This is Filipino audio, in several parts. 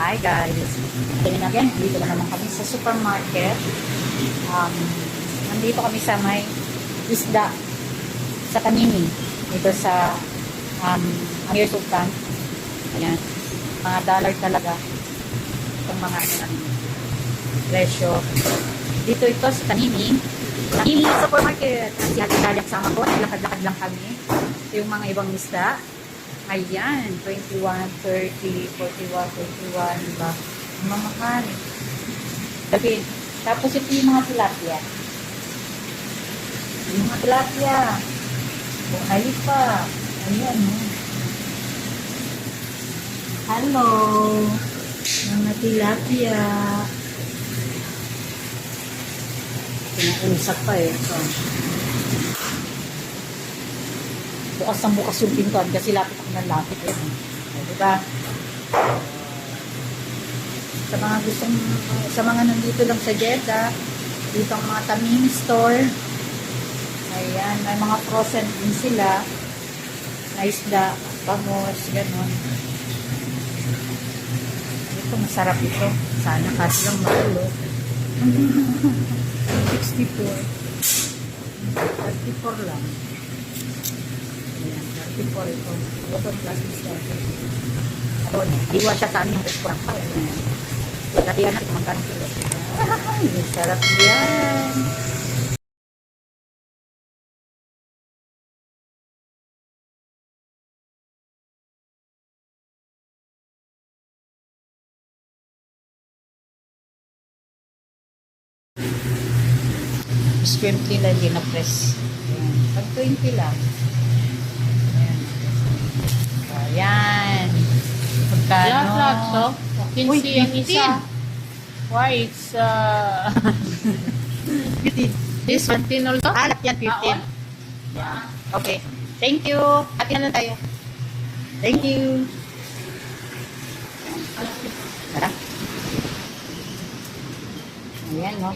Hi guys! Again again, dito na naman kami sa supermarket. Um, nandito kami sa may isda sa Kanini. Dito sa um, Amir Sultan. Ayan. Mga dollar talaga. Itong mga um, presyo. Dito ito sa Kanini. Kanini supermarket. Si Ate Dalia kasama ko. Naglakad-lakad lang kami. Ito yung mga ibang isda. Ayan, 21, 30, 41, 21, diba? Mamahal. Okay. Tapos ito yung mga tilapia. Yung mga tilapia. O, ayun pa. Ayan, oh. Hello. Mga tilapia. Pinausap pa eh. So, bukas ng bukas yung pintuan kasi lapit ako ng lapit eh. Diba? Sa mga gustong, sa mga nandito lang sa Jeddah, dito ang mga Tamimi store. Ayan, may mga frozen din sila. Na isda, bangos, ganun. Ito, masarap ito. Sana kasi lang mahal, oh. 64. 34 lang. Ayan, 34 ito. Ito plus discount. Ako, iwan siya sa amin yung restaurant. Ayan. Dati yan natin magkano kilo. Ay, sarap yan. Is 20 na din na press. Ayan. Pag 20 lang. Ayan. Magkano? Lahat to. Uy, 15 yung 15. isa. Why it's uh 15. this 15 also? Ah, yan, 15. Ah, Yeah. Okay. Thank you. Hati na tayo. Thank you. Tara. Ayan, no?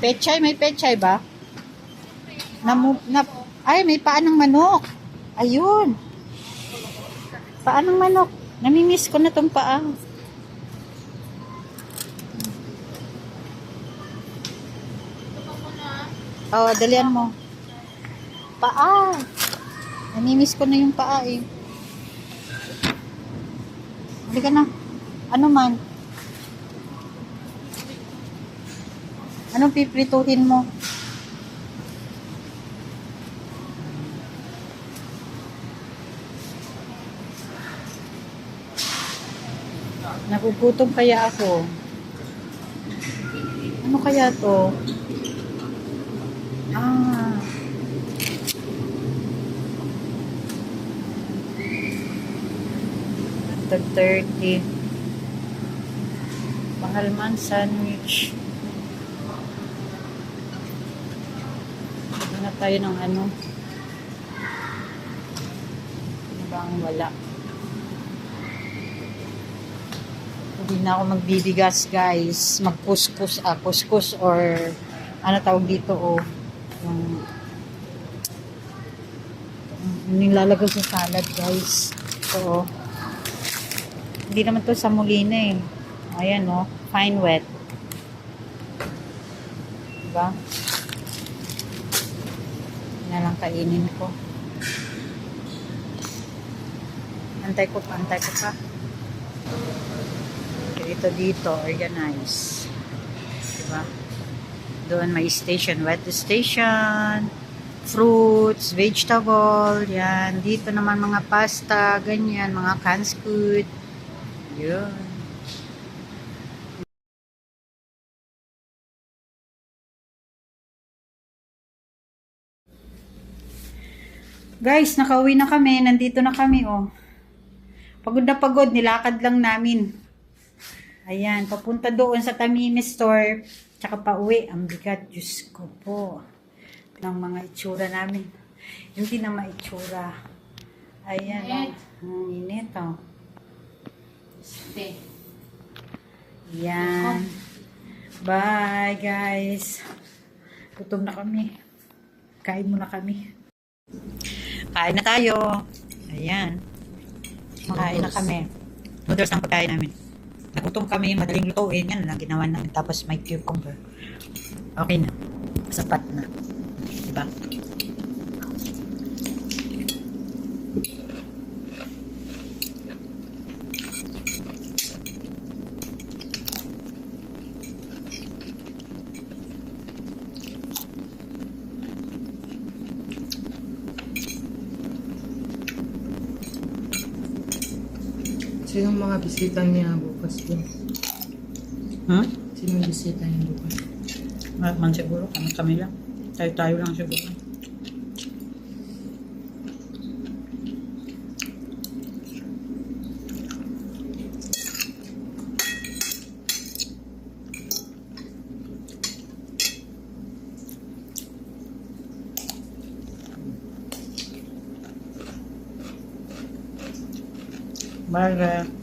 Pechay, may pechay ba? Namu, na, ay, may paa ng manok. Ayun. Paa ng manok. Namimiss ko na tong paa. Oh, dalian mo. Paa. Namimiss ko na yung paa eh. Halika na. Ano man? Anong piprituhin mo? Nagugutom kaya ako. Ano kaya to? Ah. Tag 30. Mahal man sandwich. Ano tayo ng ano? Ano ba ang wala? Hindi na ako magbibigas, guys. Magkuskus, ah, kuskus or ano tawag dito, oh. Yung yung nilalagay sa salad, guys. So, hindi naman to sa mulina eh. Ayan, oh. Fine wet. Diba? Na lang kainin ko. Antay ko pa, antay ko pa. Dito dito, organize. Diba? Doon may station, wet station, fruits, vegetable, yan. Dito naman mga pasta, ganyan, mga canned food. Yun. Guys, nakauwi na kami. Nandito na kami, oh. Pagod na pagod, nilakad lang namin. Ayan, papunta doon sa Tamimi Store. Tsaka pa uwi. Ang bigat, Diyos ko po. Ng mga itsura namin. Hindi na maitsura. Ayan, Init. oh. Ang init, oh. Stay. Yan. Bye, guys. Gutom na kami. Kain muna kami. Kain na tayo. Ayan. Makain na kami. Noodles ang pagkain namin. Nagutom kami, madaling lutuin. Yan lang ginawa namin. Tapos may cucumber. Okay na. Sapat na. Diba? Sinong mga bisita niya bukas din? Hmm? Sinong bisita niya bukas? Man, man siguro. Kami kami lang. Tayo-tayo lang siguro. Bye, guys.